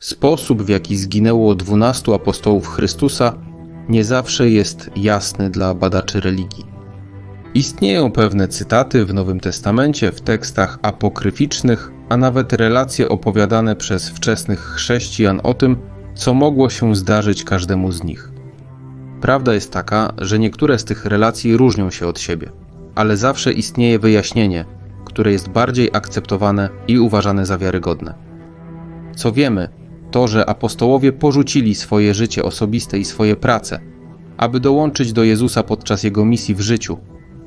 Sposób, w jaki zginęło dwunastu apostołów Chrystusa, nie zawsze jest jasny dla badaczy religii. Istnieją pewne cytaty w Nowym Testamencie, w tekstach apokryficznych, a nawet relacje opowiadane przez wczesnych chrześcijan o tym, co mogło się zdarzyć każdemu z nich. Prawda jest taka, że niektóre z tych relacji różnią się od siebie, ale zawsze istnieje wyjaśnienie, które jest bardziej akceptowane i uważane za wiarygodne. Co wiemy, to, że apostołowie porzucili swoje życie osobiste i swoje prace, aby dołączyć do Jezusa podczas jego misji w życiu,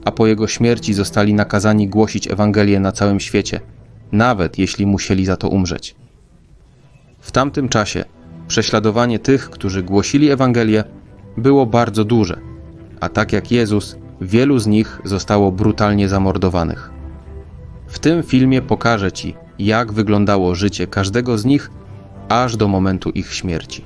a po jego śmierci zostali nakazani głosić Ewangelię na całym świecie, nawet jeśli musieli za to umrzeć. W tamtym czasie prześladowanie tych, którzy głosili Ewangelię, było bardzo duże, a tak jak Jezus, wielu z nich zostało brutalnie zamordowanych. W tym filmie pokażę Ci, jak wyglądało życie każdego z nich aż do momentu ich śmierci.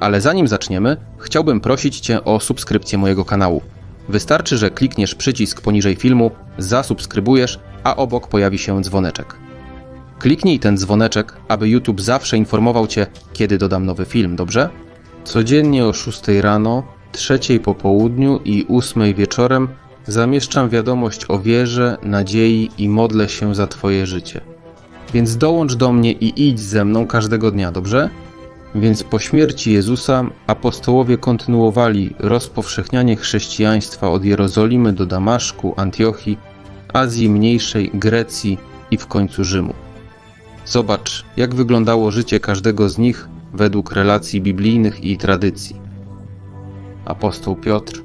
Ale zanim zaczniemy, chciałbym prosić Cię o subskrypcję mojego kanału. Wystarczy, że klikniesz przycisk poniżej filmu, zasubskrybujesz, a obok pojawi się dzwoneczek. Kliknij ten dzwoneczek, aby YouTube zawsze informował Cię, kiedy dodam nowy film, dobrze? Codziennie o 6 rano, 3 po południu i 8 wieczorem zamieszczam wiadomość o wierze, nadziei i modlę się za Twoje życie. Więc dołącz do mnie i idź ze mną każdego dnia, dobrze? Więc po śmierci Jezusa apostołowie kontynuowali rozpowszechnianie chrześcijaństwa od Jerozolimy do Damaszku, Antiochii, Azji Mniejszej, Grecji i w końcu Rzymu. Zobacz, jak wyglądało życie każdego z nich według relacji biblijnych i tradycji. Apostoł Piotr.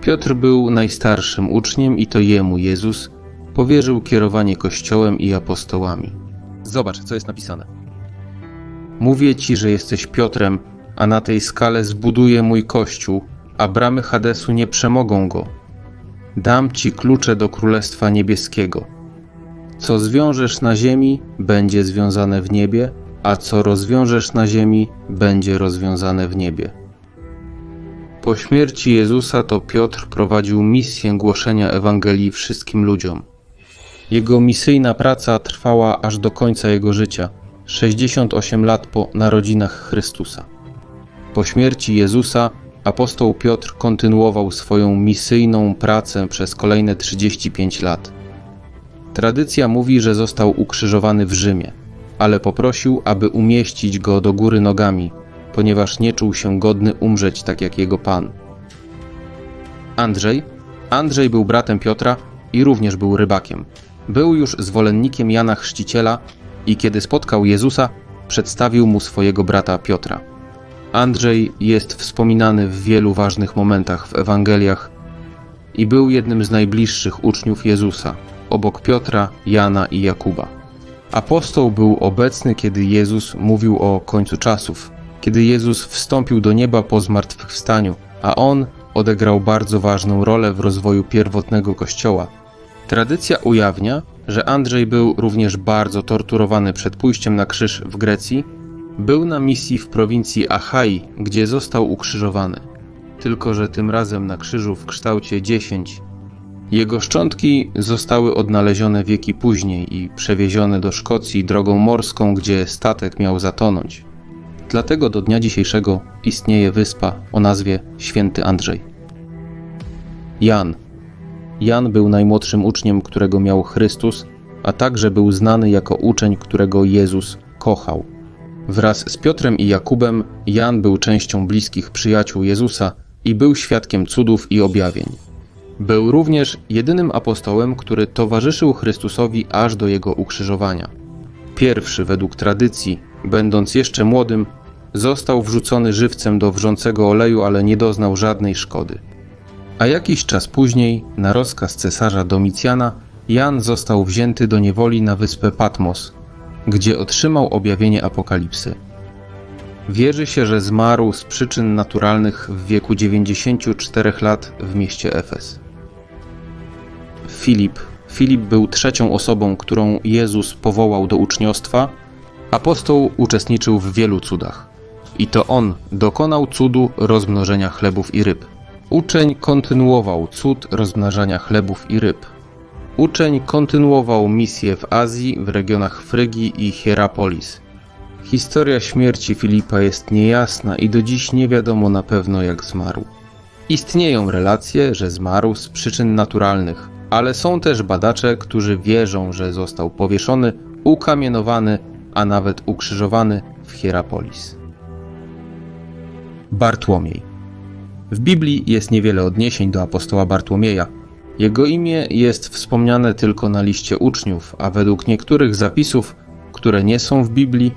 Piotr był najstarszym uczniem i to jemu Jezus powierzył kierowanie Kościołem i apostołami. Zobacz, co jest napisane. Mówię ci, że jesteś Piotrem, a na tej skale zbuduję mój kościół, a bramy Hadesu nie przemogą go. Dam ci klucze do Królestwa Niebieskiego. Co zwiążesz na ziemi, będzie związane w niebie, a co rozwiążesz na ziemi, będzie rozwiązane w niebie. Po śmierci Jezusa to Piotr prowadził misję głoszenia Ewangelii wszystkim ludziom. Jego misyjna praca trwała aż do końca jego życia 68 lat po narodzinach Chrystusa. Po śmierci Jezusa apostoł Piotr kontynuował swoją misyjną pracę przez kolejne 35 lat. Tradycja mówi, że został ukrzyżowany w Rzymie, ale poprosił, aby umieścić go do góry nogami, ponieważ nie czuł się godny umrzeć tak jak jego pan. Andrzej Andrzej był bratem Piotra i również był rybakiem. Był już zwolennikiem Jana Chrzciciela i kiedy spotkał Jezusa, przedstawił mu swojego brata Piotra. Andrzej jest wspominany w wielu ważnych momentach w Ewangeliach i był jednym z najbliższych uczniów Jezusa, obok Piotra, Jana i Jakuba. Apostoł był obecny, kiedy Jezus mówił o końcu czasów, kiedy Jezus wstąpił do nieba po zmartwychwstaniu, a on odegrał bardzo ważną rolę w rozwoju pierwotnego kościoła. Tradycja ujawnia, że Andrzej był również bardzo torturowany przed pójściem na krzyż w Grecji. Był na misji w prowincji Achai, gdzie został ukrzyżowany. Tylko, że tym razem na krzyżu w kształcie 10. Jego szczątki zostały odnalezione wieki później i przewiezione do Szkocji drogą morską, gdzie statek miał zatonąć. Dlatego do dnia dzisiejszego istnieje wyspa o nazwie Święty Andrzej. Jan. Jan był najmłodszym uczniem, którego miał Chrystus, a także był znany jako uczeń, którego Jezus kochał. Wraz z Piotrem i Jakubem Jan był częścią bliskich przyjaciół Jezusa i był świadkiem cudów i objawień. Był również jedynym apostołem, który towarzyszył Chrystusowi aż do jego ukrzyżowania. Pierwszy, według tradycji, będąc jeszcze młodym, został wrzucony żywcem do wrzącego oleju, ale nie doznał żadnej szkody. A jakiś czas później, na rozkaz cesarza Domicjana, Jan został wzięty do niewoli na wyspę Patmos, gdzie otrzymał objawienie apokalipsy. Wierzy się, że zmarł z przyczyn naturalnych w wieku 94 lat w mieście Efes. Filip. Filip był trzecią osobą, którą Jezus powołał do uczniostwa. Apostoł uczestniczył w wielu cudach. I to on dokonał cudu rozmnożenia chlebów i ryb. Uczeń kontynuował cud rozmnażania chlebów i ryb. Uczeń kontynuował misję w Azji, w regionach Frygii i Hierapolis. Historia śmierci Filipa jest niejasna i do dziś nie wiadomo na pewno jak zmarł. Istnieją relacje, że zmarł z przyczyn naturalnych, ale są też badacze, którzy wierzą, że został powieszony, ukamienowany, a nawet ukrzyżowany w Hierapolis. Bartłomiej. W Biblii jest niewiele odniesień do apostoła Bartłomieja. Jego imię jest wspomniane tylko na liście uczniów, a według niektórych zapisów, które nie są w Biblii,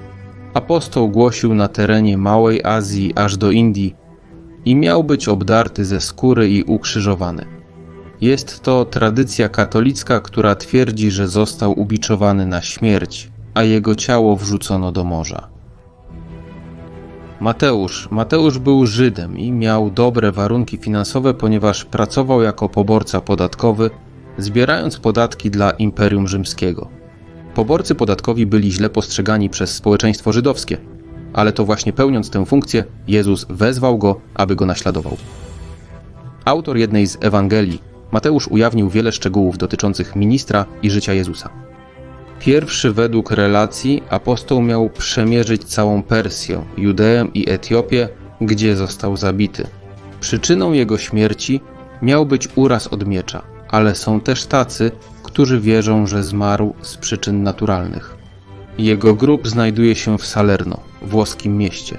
apostoł głosił na terenie Małej Azji aż do Indii i miał być obdarty ze skóry i ukrzyżowany. Jest to tradycja katolicka, która twierdzi, że został ubiczowany na śmierć, a jego ciało wrzucono do morza. Mateusz. Mateusz był Żydem i miał dobre warunki finansowe, ponieważ pracował jako poborca podatkowy, zbierając podatki dla Imperium Rzymskiego. Poborcy podatkowi byli źle postrzegani przez społeczeństwo żydowskie, ale to właśnie pełniąc tę funkcję, Jezus wezwał go, aby go naśladował. Autor jednej z Ewangelii, Mateusz ujawnił wiele szczegółów dotyczących ministra i życia Jezusa. Pierwszy według relacji apostoł miał przemierzyć całą Persję, Judeę i Etiopię, gdzie został zabity. Przyczyną jego śmierci miał być uraz od miecza, ale są też tacy, którzy wierzą, że zmarł z przyczyn naturalnych. Jego grób znajduje się w Salerno, włoskim mieście.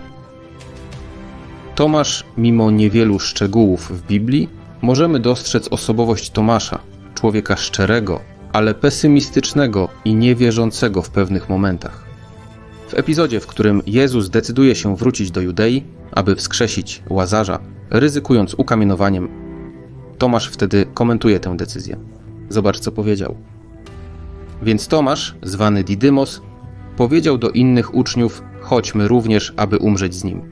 Tomasz, mimo niewielu szczegółów w Biblii, możemy dostrzec osobowość Tomasza, człowieka szczerego, ale pesymistycznego i niewierzącego w pewnych momentach. W epizodzie, w którym Jezus decyduje się wrócić do Judei, aby wskrzesić łazarza, ryzykując ukamienowaniem, Tomasz wtedy komentuje tę decyzję. Zobacz, co powiedział. Więc Tomasz, zwany Didymos, powiedział do innych uczniów: Chodźmy również, aby umrzeć z nim.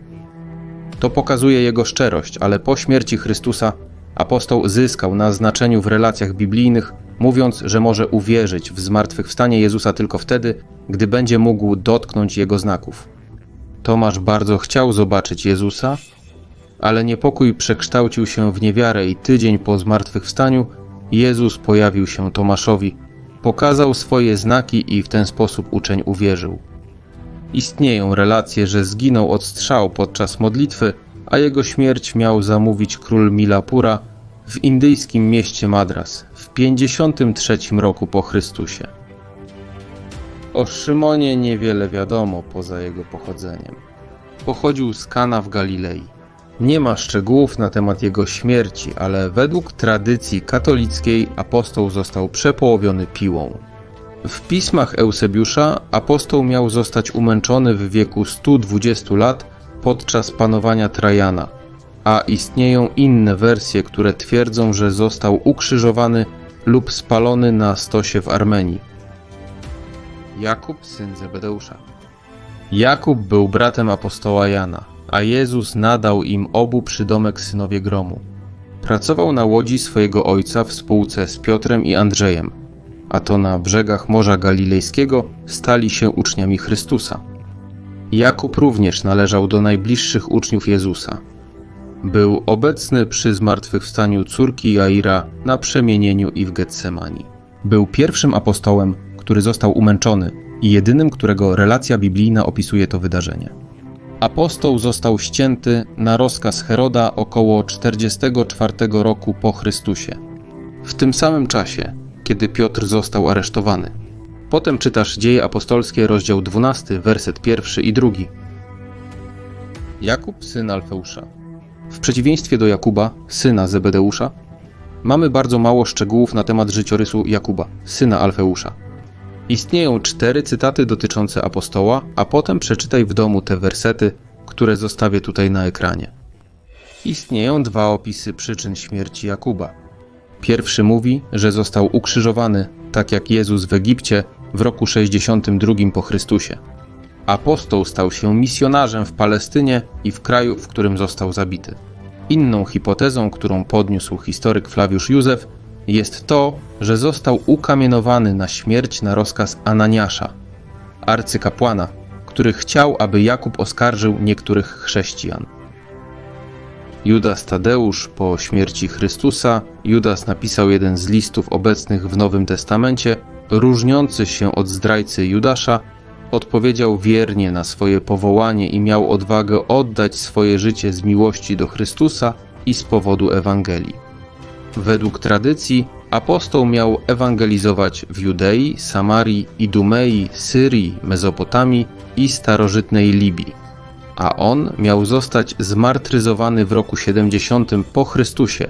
To pokazuje jego szczerość, ale po śmierci Chrystusa apostoł zyskał na znaczeniu w relacjach biblijnych, mówiąc, że może uwierzyć w zmartwychwstanie Jezusa tylko wtedy, gdy będzie mógł dotknąć jego znaków. Tomasz bardzo chciał zobaczyć Jezusa, ale niepokój przekształcił się w niewiarę i tydzień po zmartwychwstaniu Jezus pojawił się Tomaszowi, pokazał swoje znaki i w ten sposób uczeń uwierzył. Istnieją relacje, że zginął od strzał podczas modlitwy, a jego śmierć miał zamówić król Milapura w indyjskim mieście Madras w 53 roku po Chrystusie. O Szymonie niewiele wiadomo poza jego pochodzeniem. Pochodził z Kana w Galilei. Nie ma szczegółów na temat jego śmierci, ale według tradycji katolickiej apostoł został przepołowiony piłą. W pismach Eusebiusza apostoł miał zostać umęczony w wieku 120 lat podczas panowania Trajana, a istnieją inne wersje, które twierdzą, że został ukrzyżowany lub spalony na stosie w Armenii. Jakub, syn Zebedeusza. Jakub był bratem apostoła Jana, a Jezus nadał im obu przydomek synowie gromu. Pracował na łodzi swojego ojca w spółce z Piotrem i Andrzejem, a to na brzegach Morza Galilejskiego stali się uczniami Chrystusa. Jakub również należał do najbliższych uczniów Jezusa. Był obecny przy zmartwychwstaniu córki Jaira na przemienieniu i w Getsemani. Był pierwszym apostołem, który został umęczony i jedynym, którego relacja biblijna opisuje to wydarzenie. Apostoł został ścięty na rozkaz Heroda około 44 roku po Chrystusie. W tym samym czasie, kiedy Piotr został aresztowany. Potem czytasz Dzieje Apostolskie, rozdział 12, werset pierwszy i drugi. Jakub, syn Alfeusza. W przeciwieństwie do Jakuba, syna Zebedeusza, mamy bardzo mało szczegółów na temat życiorysu Jakuba, syna Alfeusza. Istnieją cztery cytaty dotyczące apostoła, a potem przeczytaj w domu te wersety, które zostawię tutaj na ekranie. Istnieją dwa opisy przyczyn śmierci Jakuba. Pierwszy mówi, że został ukrzyżowany, tak jak Jezus w Egipcie w roku 62 po Chrystusie. Apostoł stał się misjonarzem w Palestynie i w kraju, w którym został zabity. Inną hipotezą, którą podniósł historyk Flawiusz Józef, jest to, że został ukamienowany na śmierć na rozkaz Ananiasza, arcykapłana, który chciał, aby Jakub oskarżył niektórych chrześcijan. Judas Tadeusz po śmierci Chrystusa, Judas napisał jeden z listów obecnych w Nowym Testamencie, różniący się od zdrajcy Judasza, odpowiedział wiernie na swoje powołanie i miał odwagę oddać swoje życie z miłości do Chrystusa i z powodu Ewangelii. Według tradycji apostoł miał ewangelizować w Judei, Samarii, Idumei, Syrii, Mezopotamii i starożytnej Libii, a on miał zostać zmartryzowany w roku 70 po Chrystusie,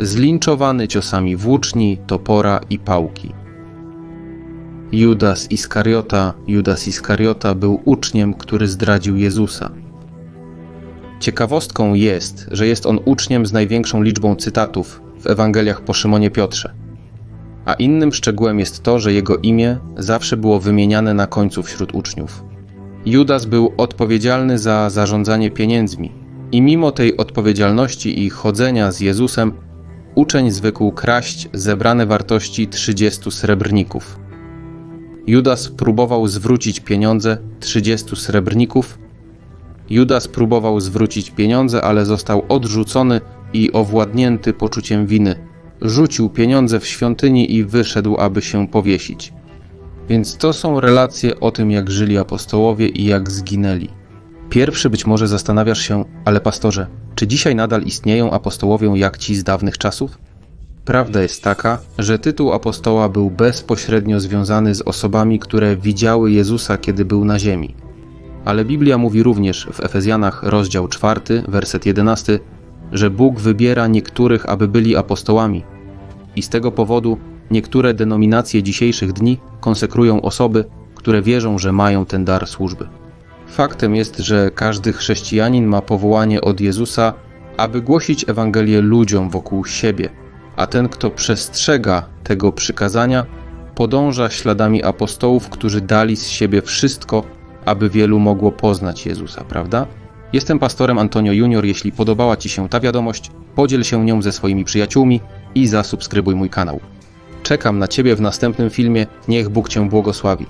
zlinczowany ciosami włóczni, topora i pałki. Judas Iskariota, Judas Iskariota był uczniem, który zdradził Jezusa. Ciekawostką jest, że jest on uczniem z największą liczbą cytatów w Ewangeliach po Szymonie Piotrze. A innym szczegółem jest to, że jego imię zawsze było wymieniane na końcu wśród uczniów. Judas był odpowiedzialny za zarządzanie pieniędzmi i mimo tej odpowiedzialności i chodzenia z Jezusem, uczeń zwykł kraść zebrane wartości 30 srebrników. Judas próbował zwrócić pieniądze 30 srebrników. Judas próbował zwrócić pieniądze, ale został odrzucony i owładnięty poczuciem winy. Rzucił pieniądze w świątyni i wyszedł, aby się powiesić. Więc to są relacje o tym, jak żyli apostołowie i jak zginęli. Pierwszy być może zastanawiasz się, ale pastorze, czy dzisiaj nadal istnieją apostołowie jak ci z dawnych czasów? Prawda jest taka, że tytuł apostoła był bezpośrednio związany z osobami, które widziały Jezusa, kiedy był na ziemi. Ale Biblia mówi również w Efezjanach, rozdział 4, werset 11, że Bóg wybiera niektórych, aby byli apostołami. I z tego powodu niektóre denominacje dzisiejszych dni konsekrują osoby, które wierzą, że mają ten dar służby. Faktem jest, że każdy chrześcijanin ma powołanie od Jezusa, aby głosić Ewangelię ludziom wokół siebie, a ten, kto przestrzega tego przykazania, podąża śladami apostołów, którzy dali z siebie wszystko, aby wielu mogło poznać Jezusa, prawda? Jestem pastorem Antonio Junior. Jeśli podobała Ci się ta wiadomość, podziel się nią ze swoimi przyjaciółmi i zasubskrybuj mój kanał. Czekam na Ciebie w następnym filmie. Niech Bóg Cię błogosławi.